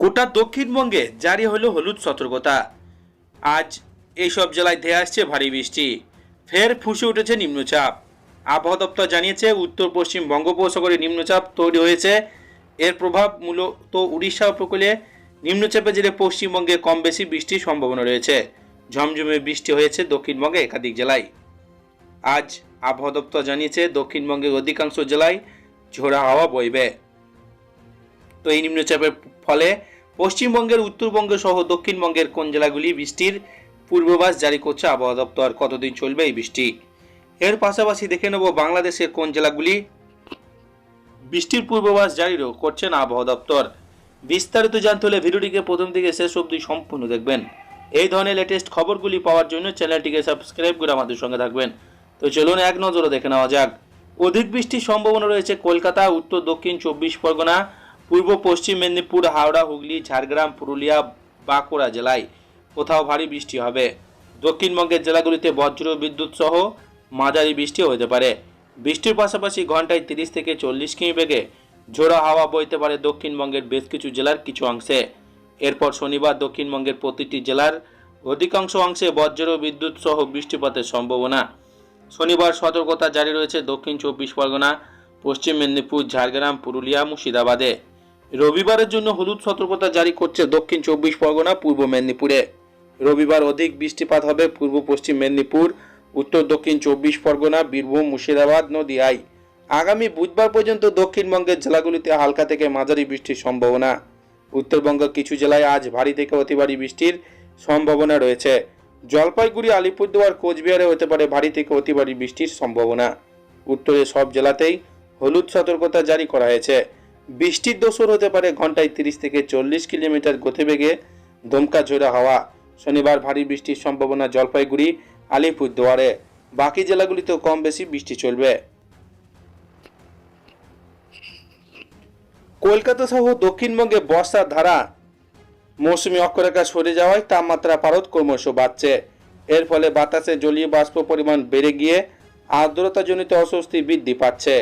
গোটা দক্ষিণবঙ্গে জারি হলো হলুদ সতর্কতা। আজ এইসব জেলায় ধেয়ে আসছে ভারী বৃষ্টি। ফের ফুসে উঠেছে নিম্নচাপ। আবহাওয়া দপ্তর জানিয়েছে, উত্তর পশ্চিম বঙ্গোপসাগরে নিম্নচাপ তৈরি হয়েছে। এর প্রভাব মূলত উড়িষ্যা উপকূলে। নিম্নচাপের জেরে পশ্চিমবঙ্গে কম বেশি বৃষ্টির সম্ভাবনা রয়েছে। ঝমঝমে বৃষ্টি হয়েছে দক্ষিণবঙ্গে একাধিক জেলায়। আজ আবহাওয়া দপ্তর জানিয়েছে, দক্ষিণবঙ্গের অধিকাংশ জেলায় ঝোড়া হাওয়া বইবে। তো এই নিম্নচাপের ফলে পশ্চিমবঙ্গের, উত্তরবঙ্গ সহ দক্ষিণবঙ্গের কোন জেলাগুলি বৃষ্টির পূর্বাভাস জারি করছে আবহাওয়া দপ্তর? কতদিন চলবে এই বৃষ্টি? এর পাশাপাশি দেখে নেব বাংলাদেশের কোন জেলাগুলি বৃষ্টির পূর্বাভাস জারি করছেন আবহাওয়া দপ্তর। বিস্তারিত জানতে হলে ভিডিওটিকে প্রথম থেকে শেষ অবধি সম্পূর্ণ দেখবেন। এই ধরনের লেটেস্ট খবরগুলি পাওয়ার জন্য চ্যানেলটিকে সাবস্ক্রাইব করে আমাদের সঙ্গে থাকবেন। তো চলুন এক নজরে দেখে নেওয়া যাক। অধিক বৃষ্টির সম্ভাবনা রয়েছে কলকাতা, উত্তর, দক্ষিণ, চব্বিশ পরগনা পূর্ব পশ্চিম মেদিনীপুর, হাওড়া, হুগলি, ঝাড়গ্রাম, পুরুলিয়া, বাঁকুড়া জেলায় কোথাও ভারী বৃষ্টি হবে। দক্ষিণবঙ্গের জেলাগুলিতে বজ্র বিদ্যুৎ সহ মাঝারি বৃষ্টি হতে পারে। বৃষ্টির পাশাপাশি ঘন্টায় তিরিশ থেকে চল্লিশ কিমি বেগে ঝোড়ো হাওয়া বইতে পারে দক্ষিণবঙ্গের বেশ কিছু জেলার কিছু অংশে। এরপর শনিবার দক্ষিণবঙ্গের প্রতিটি জেলার অধিকাংশ অংশে বজ্র বিদ্যুৎ সহ বৃষ্টিপাতের সম্ভাবনা। শনিবার সতর্কতা জারি রয়েছে দক্ষিণ চব্বিশ পরগনা, পশ্চিম মেদিনীপুর, ঝাড়গ্রাম, পুরুলিয়া, মুর্শিদাবাদে। রবিবারের জন্য হলুদ সতর্কতা জারি করছে দক্ষিণ চব্বিশ পরগনা, পূর্ব মেদিনীপুরে। রবিবার অধিক বৃষ্টিপাত হবে পূর্ব পশ্চিম মেদিনীপুর, উত্তর দক্ষিণ চব্বিশ পরগনা, বীরভূম, মুর্শিদাবাদ নদিয়ায় আগামী বুধবার পর্যন্ত দক্ষিণবঙ্গের জেলাগুলিতে হালকা থেকে মাঝারি বৃষ্টির সম্ভাবনা। উত্তরবঙ্গের কিছু জেলায় আজ ভারী থেকে অতি ভারী বৃষ্টির সম্ভাবনা রয়েছে। জলপাইগুড়ি, আলিপুরদুয়ার, কোচবিহারে হতে পারে ভারী থেকে অতি ভারী বৃষ্টির সম্ভাবনা। উত্তরে সব জেলাতেই হলুদ সতর্কতা জারি করা হয়েছে। বৃষ্টির দোসর হতে পারে ঘন্টায় তিরিশ থেকে চল্লিশ কিলোমিটার গতিবেগে দমকা ঝোড়া হাওয়া। শনিবার ভারী বৃষ্টির সম্ভাবনা জলপাইগুড়ি, আলিপুরদুয়ারে। বাকি জেলাগুলিতেও কম বেশি বৃষ্টি চলবে। কলকাতা সহ দক্ষিণবঙ্গে বর্ষার ধারা। মৌসুমি অক্ষরেখা সরে যাওয়ায় তাপমাত্রা পারদ ক্রমশ বাড়ছে। এর ফলে বাতাসে জলীয় বাষ্প পরিমাণ বেড়ে গিয়ে আর্দ্রতাজনিত অস্বস্তি বৃদ্ধি পাচ্ছে।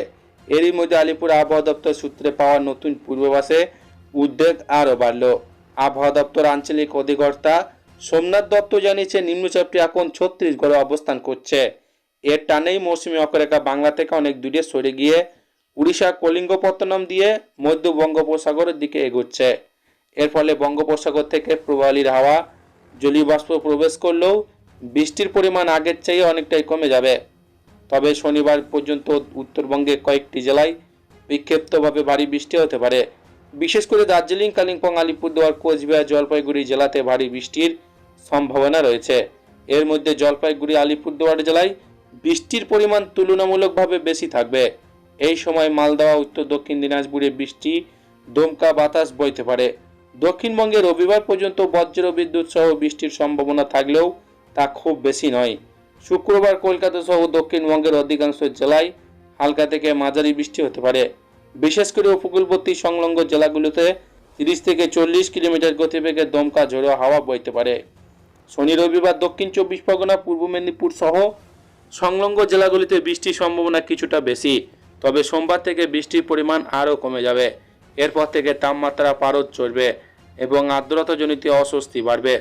এরই মধ্যে আলিপুর আবহাওয়া দপ্তর সূত্রে পাওয়া নতুন পূর্বাভাসে উদ্বেগ আরও বাড়ল। আবহাওয়া দপ্তর আঞ্চলিক অধিকর্তা সোমনাথ দত্ত জানিয়েছে, নিম্নচাপটি এখন ছত্তিশগড়ে অবস্থান করছে। এর টানেই মৌসুমি অক্ষরেখা বাংলা থেকে অনেক দূরে সরে গিয়ে উড়িষ্যা কলিঙ্গপত্তনম দিয়ে মধ্য বঙ্গোপসাগরের দিকে এগোচ্ছে। এর ফলে বঙ্গোপসাগর থেকে প্রবালীর হাওয়া জলীয় বাষ্প প্রবেশ করলেও বৃষ্টির পরিমাণ আগের চেয়ে অনেকটাই কমে যাবে। তবে শনিবার পর্যন্ত উত্তরবঙ্গে কয়েকটি জেলায় বিক্ষিপ্তভাবে ভারী বৃষ্টি হতে পারে। বিশেষ করে দার্জিলিং, কালিম্পং, আলিপুরদুয়ার, কোচবিহার, জলপাইগুড়ি জেলাতে ভারী বৃষ্টির সম্ভাবনা রয়েছে। এর মধ্যে জলপাইগুড়ি, আলিপুরদুয়ার জেলায় বৃষ্টির পরিমাণ তুলনামূলকভাবে বেশি থাকবে। এই সময় মালদহ উত্তর দক্ষিণ দিনাজপুরে বৃষ্টি, দমকা, বাতাস বইতে পারে। দক্ষিণবঙ্গে রবিবার পর্যন্ত বজ্র বিদ্যুৎ সহ বৃষ্টির সম্ভাবনা থাকলেও তা খুব বেশি নয়। শুক্রবার কলকাতা সহ দক্ষিণবঙ্গের অধিকাংশ জেলায় হালকা থেকে মাঝারি বৃষ্টি হতে পারে। বিশেষ করে উপকূলবর্তী সংলগ্ন জেলাগুলোতে তিরিশ থেকে চল্লিশ কিলোমিটার গতিবেগে দমকা ঝোড়ো হাওয়া বইতে পারে। শনি, রবিবার দক্ষিণ চব্বিশ পরগনা, পূর্ব মেদিনীপুর সহ সংলগ্ন জেলাগুলিতে বৃষ্টির সম্ভাবনা কিছুটা বেশি, তবে সোমবার থেকে বৃষ্টির পরিমাণ আরও কমে যাবে। এরপর থেকে তাপমাত্রা পারদ চড়বে এবং আর্দ্রতাজনিত অস্বস্তি বাড়বে।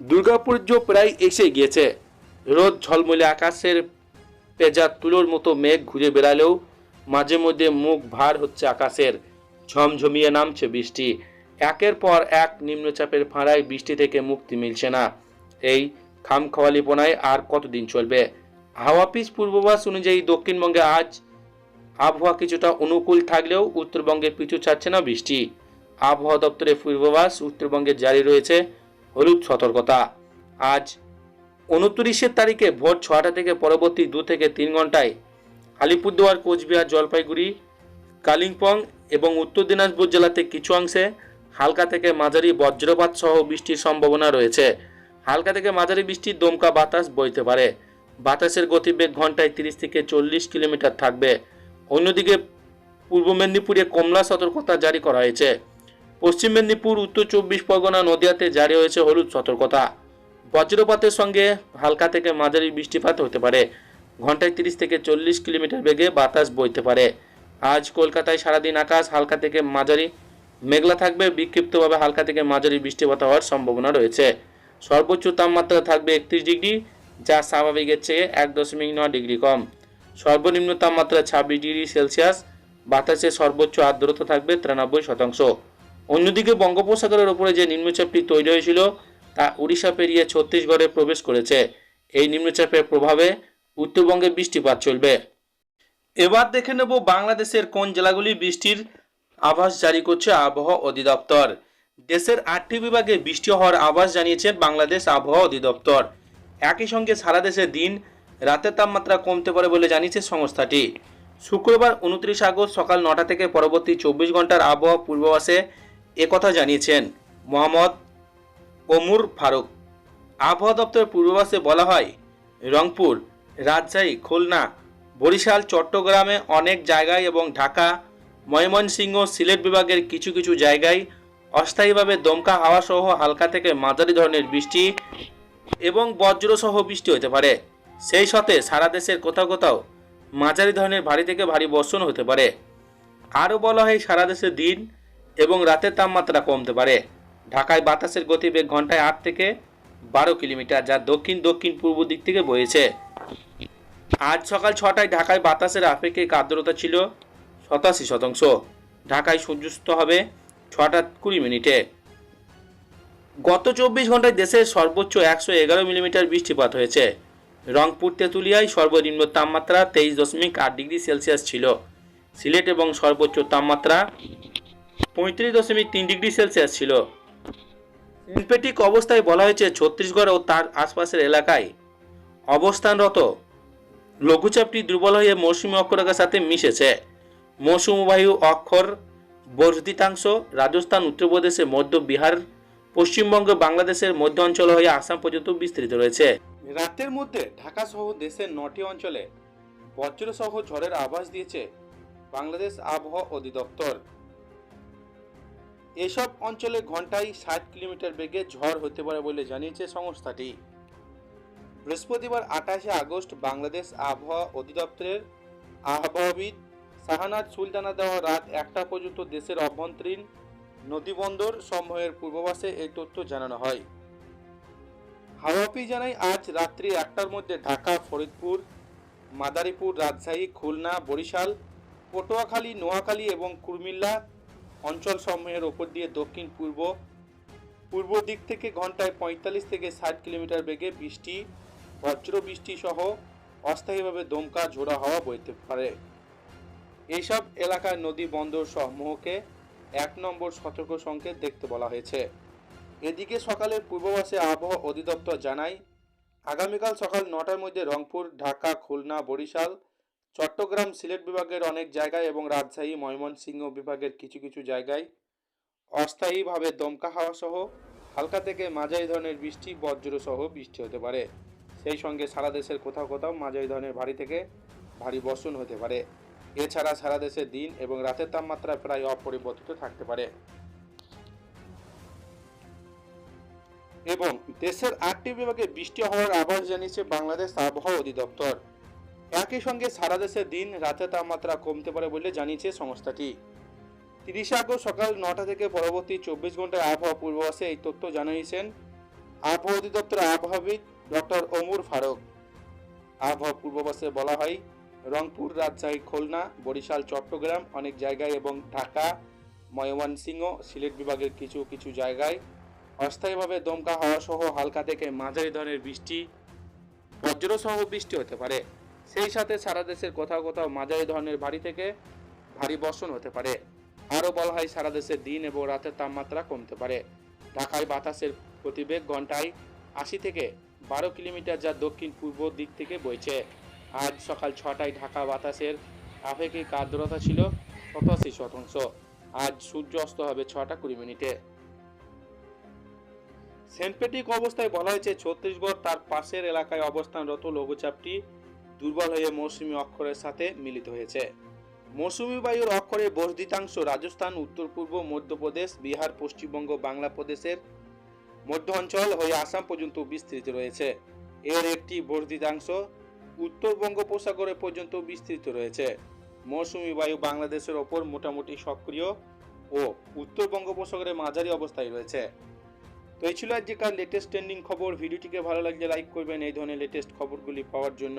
দুর্গাপুজো প্রায় এসে গিয়েছে। রোদ ঝলমলে আকাশের পেজা তুলোর মতো মেঘ ঘুরে বেড়ালেও মাঝে মধ্যে মুখ ভার হচ্ছে আকাশের। ঝমঝমিয়ে নামছে বৃষ্টি। একের পর এক নিম্নচাপের ফাঁড়ায় বৃষ্টি থেকে মুক্তি মিলছে না। এই খামখোয়ালিপনায় আর কতদিন চলবে? হাওয়াপিস পূর্বাভাস অনুযায়ী দক্ষিণবঙ্গে আজ আবহাওয়া কিছুটা অনুকূল থাকলেও উত্তরবঙ্গে পিছু ছাড়ছে না বৃষ্টি। আবহাওয়া দপ্তরের পূর্বাভাস উত্তরবঙ্গে জারি রয়েছে হলুদ সতর্কতা। আজ উনত্রিশের তারিখে ভোর ছটা থেকে পরবর্তী দু থেকে তিন ঘন্টায় আলিপুরদুয়ার, কোচবিহার, জলপাইগুড়ি, কালিম্পং এবং উত্তর দিনাজপুর জেলাতে কিছু অংশে হালকা থেকে মাঝারি বজ্রপাত সহ বৃষ্টির সম্ভাবনা রয়েছে। হালকা থেকে মাঝারি বৃষ্টির দমকা বাতাস বইতে পারে। বাতাসের গতিবেগ ঘন্টায় তিরিশ থেকে চল্লিশ কিলোমিটার থাকবে। অন্যদিকে পূর্ব মেদিনীপুরে কমলা সতর্কতা জারি করা হয়েছে। পশ্চিম মেদিনীপুর, উত্তর চব্বিশ পরগনা নদিয়াতে জারি হয়েছে হলুদ সতর্কতা। বজ্রপাতের সঙ্গে হালকা থেকে মাঝারি বৃষ্টিপাত হতে পারে। ঘন্টায় তিরিশ থেকে চল্লিশ কিলোমিটার বেগে বাতাস বইতে পারে। আজ কলকাতায় সারাদিন আকাশ হালকা থেকে মাঝারি, মেঘলা থাকবে, বিক্ষিপ্তভাবে হালকা থেকে মাঝারি বৃষ্টিপাত হওয়ার সম্ভাবনা রয়েছে। সর্বোচ্চ তাপমাত্রা থাকবে একত্রিশ ডিগ্রি, যা স্বাভাবিকের চেয়ে এক দশমিক নয় ডিগ্রি কম। সর্বনিম্ন তাপমাত্রা ছাব্বিশ ডিগ্রি সেলসিয়াস, বাতাসে সর্বোচ্চ আর্দ্রতা থাকবে তিরানব্বই শতাংশ। অন্যদিকে বঙ্গোপসাগরের ওপরে যে নিম্নচাপটি তৈরি হয়েছিল তা উড়িষ্যা পেরিয়ে ছত্তিশগড়ে প্রবেশ করেছে। এই নিম্নচাপের প্রভাবে উত্তরবঙ্গে বৃষ্টিপাত চলবে। এবার দেখে নেব বাংলাদেশের কোন জেলাগুলি বৃষ্টির আভাস জারি করছে আবহাওয়া অধিদপ্তর। দেশের আটটি বিভাগে বৃষ্টি হওয়ার আভাস জানিয়েছেন বাংলাদেশ আবহাওয়া অধিদপ্তর। একই সঙ্গে সারা দেশে দিন রাতের তাপমাত্রা কমতে পারে বলে জানিয়েছে সংস্থাটি। শুক্রবার উনত্রিশ আগস্ট সকাল নটা থেকে পরবর্তী চব্বিশ ঘণ্টার আবহাওয়া পূর্বাভাসে একথা জানিয়েছেন মোহাম্মদ ওমর ফারুক। আবহাওয়া দপ্তরের পূর্বাভাসে বলা হয়, রংপুর, রাজশাহী, খুলনা, বরিশাল, চট্টগ্রামে অনেক জায়গায় এবং ঢাকা, ময়মনসিংহ, সিলেট বিভাগের কিছু কিছু জায়গায় অস্থায়ীভাবে দমকা হাওয়া সহ হালকা থেকে মাঝারি ধরনের বৃষ্টি এবং বজ্রসহ বৃষ্টি হতে পারে। সেই সাথে সারা দেশের কোথাও কোথাও মাঝারি ধরনের ভারী থেকে ভারী বর্ষণ হতে পারে। আরও বলা হয়, সারা দেশে দিন এবং রাতের তাপমাত্রা কমতে পারে। ঢাকায় বাতাসের গতিবেগ ঘন্টায় আট থেকে বারো কিলোমিটার, যা দক্ষিণ দক্ষিণ পূর্ব দিক থেকে বয়েছে। আজ সকাল ছটায় ঢাকায় বাতাসের আপেক্ষিক আর্দ্রতা ছিল সতাশি শতাংশ। ঢাকায় সূর্যাস্ত হবে ছটা কুড়ি মিনিটে। গত চব্বিশ ঘন্টায় দেশের সর্বোচ্চ একশো এগারো মিলিমিটার বৃষ্টিপাত হয়েছে। রংপুর, তেঁতুলিয়ায় সর্বনিম্ন তাপমাত্রা তেইশ দশমিক আট ডিগ্রি সেলসিয়াস ছিল। সিলেট এবং সর্বোচ্চ তাপমাত্রা পঁয়ত্রিশ দশমিক তিন ডিগ্রি সেলসিয়াস ছিল। সিনপেটিক অবস্থায় বলা হয়েছে ছত্তিশগড় ও তার আশপাশের এলাকায় অবস্থানরত লঘুচাপটি দুর্বল হয়ে মৌসুমী অক্ষরেখার সাথে মিশেছে। মৌসুমী বায়ু অক্ষর বর্ধিতাংশ রাজস্থান উত্তরপ্রদেশে মধ্য বিহার, পশ্চিমবঙ্গ, বাংলাদেশের মধ্য অঞ্চল হয়ে আসাম পর্যন্ত বিস্তৃত রয়েছে। রাতের মধ্যে ঢাকা সহ দেশের নটি অঞ্চলে বজ্রসহ ঝড়ের আভাস দিয়েছে বাংলাদেশ আবহাওয়া অধিদপ্তর। এসব অঞ্চলে ঘন্টায় ষাট কিলোমিটার বেগে ঝড় হতে পারে বলে জানিয়েছে সংস্থাটি। বৃহস্পতিবার আঠাশে আগস্ট বাংলাদেশ আবহাওয়া অধিদপ্তরের আবহাওয়াবিদ শাহানাজ সুলতানা দেওয়া রাত একটা পর্যন্ত দেশের অভ্যন্তরীণ নদীবন্দর সমূহের পূর্বাভাসে এই তথ্য জানানো হয়। হাওয়াপি জানায়, আজ রাত্রি একটার মধ্যে ঢাকা, ফরিদপুর, মাদারীপুর, রাজশাহী, খুলনা, বরিশাল, পটুয়াখালী, নোয়াখালী এবং কুর্মিল্লা অঞ্চল সমূহের ওপর দিয়ে দক্ষিণ পূর্ব পূর্ব দিক থেকে ঘন্টায় পঁয়তাল্লিশ থেকে ষাট কিলোমিটার বেগে বৃষ্টি বজ্র বৃষ্টি সহ অস্থায়ীভাবে দমকা ঝোড়া হওয়া বইতে পারে। এইসব এলাকার নদী বন্দর সমূহকে এক নম্বর সতর্ক সংকেত দেখতে বলা হয়েছে। এদিকে সকালের পূর্বাভাসে আবহাওয়া অধিদপ্তর জানায়, আগামীকাল সকাল নটার মধ্যে রংপুর, ঢাকা, খুলনা, বরিশাল চট্টগ্রাম সিলেট বিভাগের অনেক জায়গায় এবং রাজশাহী, ময়মনসিংহ বিভাগের কিছু কিছু জায়গায় অস্থায়ীভাবে দমকা হাওয়া সহ হালকা থেকে মাঝারি ধরনের বৃষ্টি, বজ্র সহ বৃষ্টি হতে পারে। সেই সঙ্গে সারা দেশের কোথাও কোথাও মাঝারি ধরনের ভারী থেকে ভারী বর্ষণ হতে পারে। এছাড়া সারা দেশে দিন এবং রাতের তাপমাত্রা প্রায় অপরিবর্তিত থাকতে পারে। এবং দেশের আটটি বিভাগে বৃষ্টি হওয়ার আভাস জানিয়েছে বাংলাদেশ আবহাওয়া অধিদপ্তর। একই সঙ্গে সারা দেশে দিন রাতে তাপমাত্রা কমতে পারে বলে জানিয়েছে সংস্থাটি। তিরিশে আগস্ট সকাল নটা থেকে পরবর্তী চব্বিশ ঘণ্টার আবহাওয়া পূর্বাভাসে এই তথ্য জানিয়েছেন আবহাওয়া অধিদপ্তরের আবহাওয়াবিদ ডক্টর ওমর ফারুক। আবহাওয়া পূর্বাভাসে বলা হয়, রংপুর, রাজশাহী, খুলনা, বরিশাল, চট্টগ্রাম অনেক জায়গায় এবং ঢাকা, ময়মনসিংহ, সিলেট বিভাগের কিছু কিছু জায়গায় অস্থায়ীভাবে দমকা হাওয়া সহ হালকা থেকে মাঝারি ধরনের বৃষ্টি, বজ্রসহ বৃষ্টি হতে পারে। সেই সাথে সারা দেশের কোথাও কোথাও মাঝারি ধরনের ভারী থেকে ভারী বর্ষণ হতে পারে। আরও বলা হয় সারা দেশে দিন এবং রাতের তাপমাত্রা কমতে পারে। ঢাকায় বাতাসের গতিবেগ ঘন্টায় আশি থেকে বারো কিলোমিটার যা দক্ষিণ পূর্ব দিক থেকে বইছে। আজ সকাল ছটায় ঢাকা বাতাসের আপেক্ষিক আর্দ্রতা ছিল সতাশি শতাংশ। আজ সূর্য অস্ত হবে ছটা কুড়ি মিনিটে। সেন্টপেটিক অবস্থায় বলা হয়েছে, ছত্তিশগড় তার পাশের এলাকায় অবস্থানরত লঘুচাপটি দুর্বল হয়ে মৌসুমী অক্ষরের সাথে মিলিত হয়েছে। মৌসুমী বায়ুর অক্ষরের বর্ধিতাংশ রাজস্থান, উত্তর পূর্ব, মধ্যপ্রদেশ, বিহার, পশ্চিমবঙ্গ বাংলা প্রদেশের মধ্য অঞ্চল হয়ে আসাম পর্যন্ত বিস্তৃত রয়েছে। এর একটি বর্ধিতাংশ উত্তর বঙ্গোপসাগরে পর্যন্ত বিস্তৃত রয়েছে। মৌসুমী বায়ু বাংলাদেশের ওপর মোটামুটি সক্রিয় ও উত্তর বঙ্গোপসাগরে মাঝারি অবস্থায় রয়েছে। তো এই ছিল আজকের লেটেস্ট ট্রেন্ডিং খবর। ভিডিওটিকে ভালো লাগলে লাইক করবেন। এই ধরনের লেটেস্ট খবরগুলি পাওয়ার জন্য